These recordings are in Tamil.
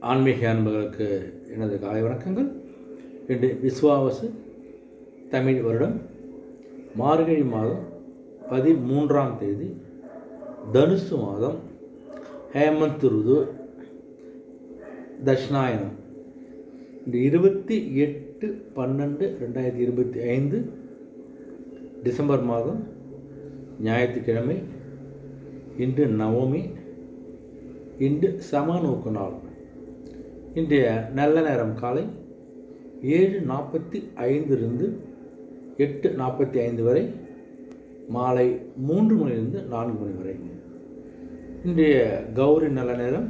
ஆன்மீக அன்புகளுக்கு எனது காலை வணக்கங்கள். இன்று விஸ்வாவசு தமிழ் வருடம் மார்கழி மாதம் பதிமூன்றாம் தேதி தனுசு மாதம் ஹேமந்த் ருது தட்சிணாயனம். இந்த இருபத்தி எட்டு பன்னெண்டு ரெண்டாயிரத்தி இருபத்தி ஐந்து டிசம்பர் மாதம் ஞாயிற்றுக்கிழமை. இன்று நவமி இன்று சமநோக்கு நாள். இன்றைய நல்ல நேரம் காலை ஏழு நாற்பத்தி ஐந்திலிருந்து எட்டு நாற்பத்தி ஐந்து வரை மாலை மூன்று மணிலிருந்து நான்கு மணி வரை. இன்றைய கௌரி நல்ல நேரம்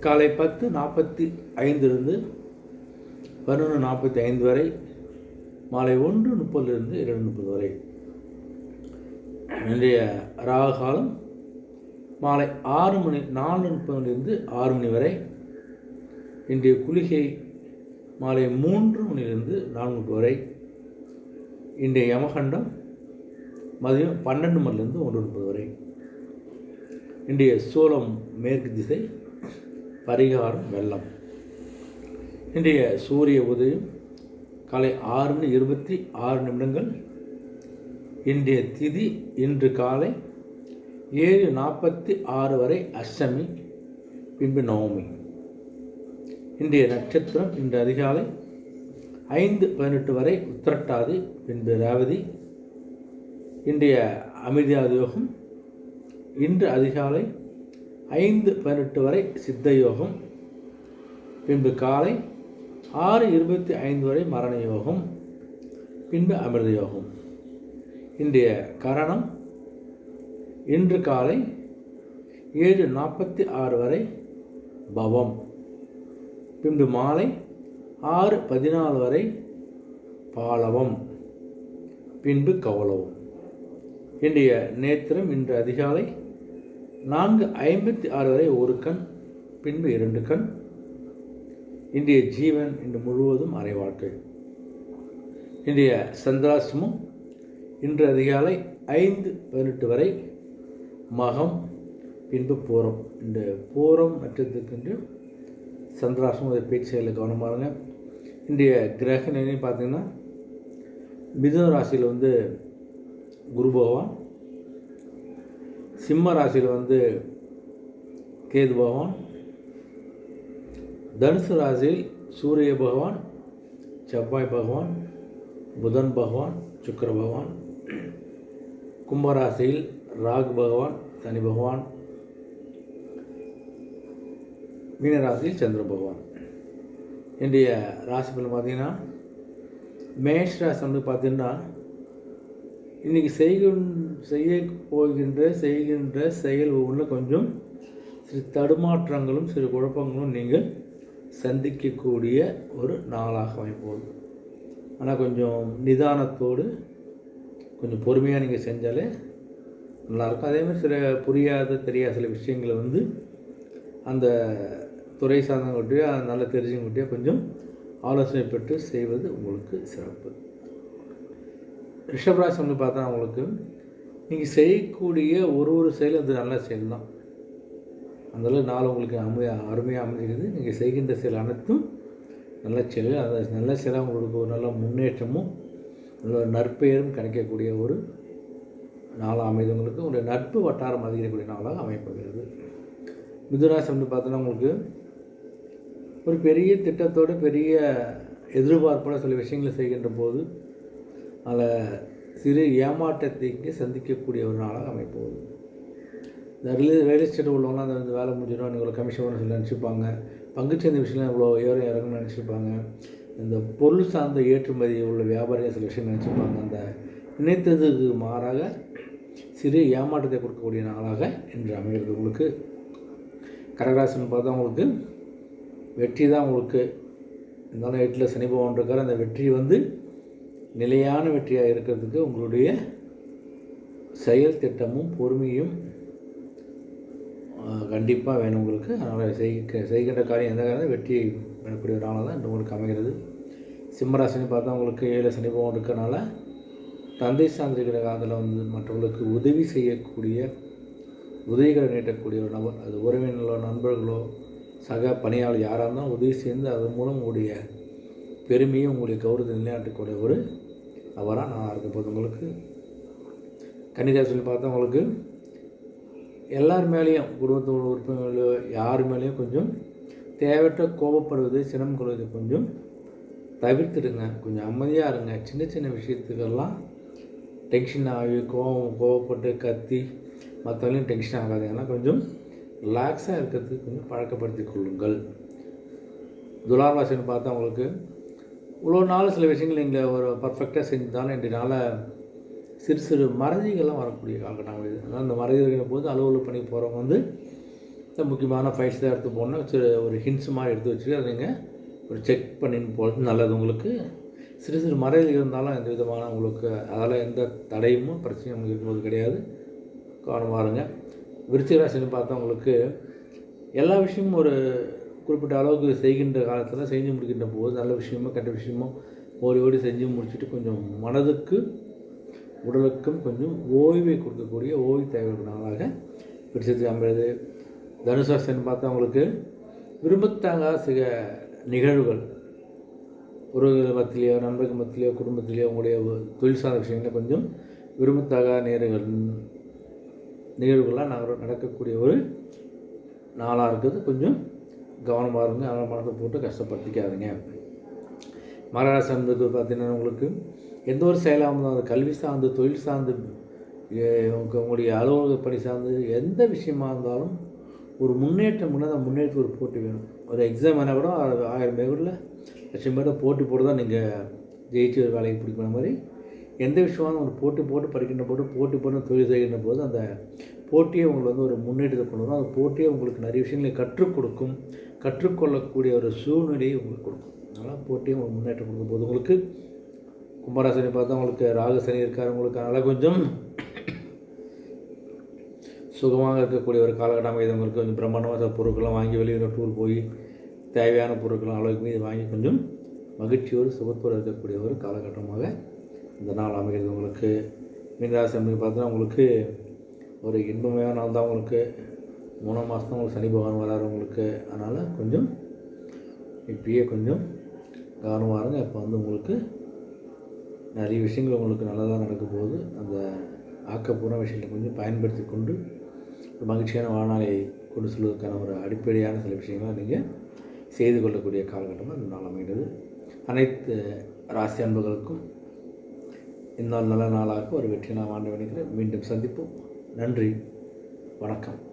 காலை பத்து நாற்பத்தி ஐந்திலிருந்து பதினொன்று நாற்பத்தி ஐந்து வரை மாலை ஒன்று முப்பதிலிருந்து இரண்டு முப்பது வரை. இன்றைய ராகு காலம் மாலை ஆறு மணி நாலு முப்பதுலேருந்து ஆறு மணி வரை. இன்றைய குளிகை மாலை மூன்று மணிலிருந்து நான்கு வரை இன்றைய யமகண்டம் மதியம் பன்னெண்டு மணிலிருந்து ஒன்று முப்பது வரை. இன்றைய சோளம் மேற்கு திசை பரிகாரம் வெள்ளம். இன்றைய சூரிய உதயம் காலை ஆறு மணி இருபத்தி ஆறு நிமிடங்கள். இன்றைய திதி இன்று காலை ஏழு நாற்பத்தி ஆறு வரை அஷ்டமி பின்பு நவமி. இன்றைய நட்சத்திரம் இன்று அதிகாலை ஐந்து பதினெட்டு வரை உத்திரட்டாதி பின்பு ரேவதி இன்றைய அமிர்தியாத யோகம் இன்று அதிகாலை ஐந்து பதினெட்டு வரை சித்த யோகம் பின்பு காலை ஆறு இருபத்தி ஐந்து வரை மரண யோகம் பின்பு அமிர்த யோகம். இன்றைய கரணம் இன்று காலை ஏழு நாற்பத்தி ஆறு வரை பவம். பின்பு மாலை ஆறு பதினாலு வரை பாலவம் பின்பு கவலவம் இன்றைய நேத்திரம் இன்று அதிகாலை நான்கு ஐம்பத்தி ஆறு வரை ஒரு கண் பின்பு இரண்டு கண். இன்றைய ஜீவன் இன்று முழுவதும் அரை வாழ்க்கை. இன்றைய சந்திராசிரமம் இன்று அதிகாலை ஐந்து பதினெட்டு வரை மகம் பின்பு பூரம். இந்த பூரம் நட்சத்திரத்திற்கு சந்திராசம் அதை பேச்சுகளில் கவனமாருங்க இன்றைய கிரக நிலை பார்த்தீங்கன்னா மிதுன ராசியில் வந்து குரு பகவான் சிம்ம ராசியில் வந்து கேது பகவான் தனுசு ராசியில் சூரிய பகவான் செவ்வாய் பகவான் புதன் பகவான் சுக்கர பகவான் கும்பராசியில் ராகு பகவான் சனி பகவான் மீனராசியில் சந்திர பகவான். என்னுடைய ராசி பலன் பார்த்தீங்கன்னா மேஷ் ராசி வந்து பார்த்தீங்கன்னா இன்றைக்கி செய்க செய்ய போகின்ற செய்கின்ற செயல் ஒவ்வொன்றில் கொஞ்சம் சிறு தடுமாற்றங்களும் சிறு குழப்பங்களும் நீங்கள் சந்திக்கக்கூடிய ஒரு நாளாக அமைப்போகுது. ஆனால் கொஞ்சம் நிதானத்தோடு கொஞ்சம் பொறுமையாக நீங்கள் செஞ்சாலே நல்லாயிருக்கும். அதேமாதிரி சில புரியாத தெரியாத சில விஷயங்களை வந்து அந்த துறை சார்ந்தவங்கள்ட்டையோ நல்ல தெரிஞ்சவங்கள்ட்டையோ கொஞ்சம் ஆலோசனை பெற்று செய்வது உங்களுக்கு சிறப்பு. ரிஷபராசி வந்து பார்த்தா உங்களுக்கு நீங்கள் செய்யக்கூடிய ஒரு ஒரு செயலும் அது நல்ல செயல் தான். அந்தளவு நாள் உங்களுக்கு அமையா அருமையாக அமைஞ்சிருக்குது. நீங்கள் செய்கின்ற செயல் அனைத்தும் நல்ல செயல். அந்த நல்ல செயலாக உங்களுக்கு ஒரு நல்ல முன்னேற்றமும் நல்ல நற்பெயரும் கிடைக்கக்கூடிய ஒரு நாளாக அமைதவங்களுக்கு உங்களுடைய நட்பு வட்டாரம் அதிகரிக்கக்கூடிய நாளாக அமைப்பகிறது மிதுராசி பார்த்தோன்னா உங்களுக்கு ஒரு பெரிய திட்டத்தோடு பெரிய எதிர்பார்ப்போட சில விஷயங்களை செய்கின்ற போது அதில் சிறு ஏமாற்றத்தைக்கு சந்திக்கக்கூடிய ஒரு நாளாக அமைப்போகுது. இந்த ரியல் ரியல் எஸ்டேட் உள்ளவங்களாம் அந்த வேலை முடிஞ்சிடும் இவ்வளோ கமிஷன் வரும் சொல்லி நினச்சிப்பாங்க. பங்குச்சந்தை விஷயம்லாம் இவ்வளோ ஏற இறங்கணும்னு நினச்சிருப்பாங்க இந்த பொருள் சார்ந்த ஏற்றுமதி உள்ள வியாபாரிகள் சில விஷயம் நினச்சிருப்பாங்க அந்த நினைத்ததுக்கு மாறாக சிறு ஏமாற்றத்தை கொடுக்கக்கூடிய நாளாக இன்று அமைகிறது. உங்களுக்கு கடகராசன் பார்த்தா உங்களுக்கு வெற்றி தான் உங்களுக்கு. இருந்தாலும் எட்டில் சனி பகவான் இருக்கார் அந்த வெற்றி வந்து நிலையான வெற்றியாக இருக்கிறதுக்கு உங்களுடைய செயல் திட்டமும் பொறுமையும் கண்டிப்பாக வேணும் உங்களுக்கு. அதனால் செய்க செய்கின்ற காரியம் எந்த காரணம் வெற்றி பெறக்கூடிய ஒரு நாளாக தான் இன்று உங்களுக்கு அமைகிறது. சிம்மராசினி பார்த்தா உங்களுக்கு ஏழு சனி பகவான் இருக்கிறனால தந்தை சார்ந்திருக்கிற காலத்தில் வந்து மற்றவர்களுக்கு உதவி செய்யக்கூடிய உதவிகளை நீட்டக்கூடிய ஒரு நபர் அது உறவினர்களோ நண்பர்களோ சக பணியாளர் யாராக இருந்தாலும் உதவி செய்து அதன் மூலம் உங்களுடைய பெருமையும் உங்களுடைய கௌரவத்தை நிலைநாட்டக்கூடிய ஒரு அவராக நான் இருக்க போது உங்களுக்கு கன்னிராசியில் பார்த்தா உங்களுக்கு எல்லார் மேலேயும் குடும்பத்தோட உறுப்பினர்களோ யார் மேலேயும் கொஞ்சம் தேவையற்ற கோபப்படுவது சினம் கொள்வது கொஞ்சம் தவிர்த்துடுங்க. கொஞ்சம் அமைதியாக இருங்க. சின்ன சின்ன விஷயத்துக்கெல்லாம் டென்ஷன் ஆகி கோபம் கோவப்பட்டு கத்தி மற்றவங்களையும் டென்ஷன் ஆகாதீங்கன்னா கொஞ்சம் ரிலாக்ஸாக இருக்கிறதுக்கு கொஞ்சம் பழக்கப்படுத்தி கொள்ளுங்கள். துலாராசின்னு பார்த்தா உங்களுக்கு இவ்வளோ நாள் சில விஷயங்கள் நீங்கள் ஒரு பர்ஃபெக்டாக செஞ்சாலும் இன்றைய சிறு சிறு மறதிகள்லாம் வரக்கூடிய காலகட்டம் இது. அதனால் இந்த இருக்கிற போது அலுவலக பணி போகிறவங்க வந்து இந்த முக்கியமான ஃபைல்ஸ் தான் எடுத்து போனால் சிறு ஒரு ஹிண்ட்ஸ் மாதிரி எடுத்து வச்சுட்டு அதை நீங்கள் ஒரு செக் பண்ணின்னு போகிறது நல்லது உங்களுக்கு. சிறு சிறு மறைகள் இருந்தாலும் எந்த விதமான உங்களுக்கு அதால் எந்த தடையும் பிரச்சனையும் உங்களுக்கு இருக்கும்போது கிடையாது. கவனமாக இருங்க. விருச்சிக ராசின்னு பார்த்தா உங்களுக்கு எல்லா விஷயமும் ஒரு குறிப்பிட்ட அளவுக்கு செய்கின்ற காலத்தில் செஞ்சு முடிக்கின்ற போது நல்ல விஷயமோ கெட்ட விஷயமோ ஓடி ஓடி செஞ்சு முடிச்சுட்டு கொஞ்சம் மனதுக்கு உடலுக்கும் கொஞ்சம் ஓய்வை கொடுக்கக்கூடிய ஓய்வு தேவையான நாளாக விருச்சத்துக்கு அமைகிறது. தனுசாசன் பார்த்தா உங்களுக்கு விரும்பத்தாங்காத சில நிகழ்வுகள். உறவுகள் மத்தியிலையோ நண்பர்கள் மத்தியிலையோ குடும்பத்திலேயோ உங்களுடைய தொழில் சார்ந்த விஷயங்களை கொஞ்சம் விரும்பத்தகாத நேரங்கள். நிகழ்வுகள்லாம் நாங்கள் நடக்கக்கூடிய ஒரு நாளாக இருக்குது. கொஞ்சம் கவனமாக இருங்க. அதனால் மனத்தை போட்டு கஷ்டப்படுத்திக்காதீங்க. மகாராஷ்டிரா என்பது பார்த்திங்கன்னா உங்களுக்கு எந்த ஒரு செயலாக இருந்தாலும் அது கல்வி சார்ந்து தொழில் சார்ந்து உங்களுடைய அலுவலக பணி சார்ந்து எந்த விஷயமா இருந்தாலும் ஒரு முன்னேற்றம் முன்னே அந்த முன்னேற்ற ஒரு போட்டி வேணும். ஒரு எக்ஸாம் என்ன கூட ஆயிரம் பேரில் லட்சம் பேரை போட்டி போட்டு தான் நீங்கள் ஜெயிச்சு ஒரு வேலைக்கு பிடிக்கிற மாதிரி எந்த விஷயமும் ஒரு போட்டி போட்டு படிக்கின்ற போது போட்டி போட்டு தொழில் செய்கின்ற போது அந்த போட்டியை உங்களுக்கு வந்து ஒரு முன்னேற்றத்தை கொண்டு வரும். அந்த போட்டியை உங்களுக்கு நிறைய விஷயங்களை கற்றுக் கொடுக்கும் கற்றுக்கொள்ளக்கூடிய ஒரு சூழ்நிலையை உங்களுக்கு கொடுக்கும். அதனால் போட்டியும் ஒரு முன்னேற்றம் கொடுக்கும் போது உங்களுக்கு கும்பராசனி பார்த்தா உங்களுக்கு ராகசனி இருக்கார் உங்களுக்கு அதனால் கொஞ்சம் சுகமாக இருக்கக்கூடிய ஒரு காலகட்டம் உங்களுக்கு கொஞ்சம் பிரம்மாண்டமாக பொருட்கள்லாம் வாங்கி வெளியில் டூர் போய் தேவையான பொருட்கள் அளவுக்கு மீது வாங்கி கொஞ்சம் மகிழ்ச்சியோடு சுகத்தோடு இருக்கக்கூடிய ஒரு காலகட்டமாக இந்த நாள் அமைகிறது உங்களுக்கு. மீனராசி அப்படின்னு பார்த்தீங்கன்னா உங்களுக்கு ஒரு இன்பமையான நாள் தான் உங்களுக்கு. மூணாம் மாதம் தான் உங்களுக்கு சனி பகவான் வராரு உங்களுக்கு. அதனால் கொஞ்சம் இப்பயே கொஞ்சம் கவனமாக இருங்க. இப்போ வந்து உங்களுக்கு நிறைய விஷயங்கள் உங்களுக்கு நல்லதாக நடக்க போகுது. அந்த ஆக்கப்பூர்வ விஷயங்களை கொஞ்சம் பயன்படுத்தி கொண்டு ஒரு மகிழ்ச்சியான வாழ்நாளை கொண்டு செல்வதற்கான ஒரு அடிப்படையான சில விஷயங்களை நீங்கள் செய்து கொள்ளக்கூடிய காலகட்டமாக இந்த நாள் அமைகிறது. அனைத்து ராசி அன்புகளுக்கும் இன்னொரு நல்ல நாளாக ஒரு வெற்றி நாம் ஆண்டு நினைக்கிறேன் மீண்டும் சந்திப்போம். நன்றி. வணக்கம்.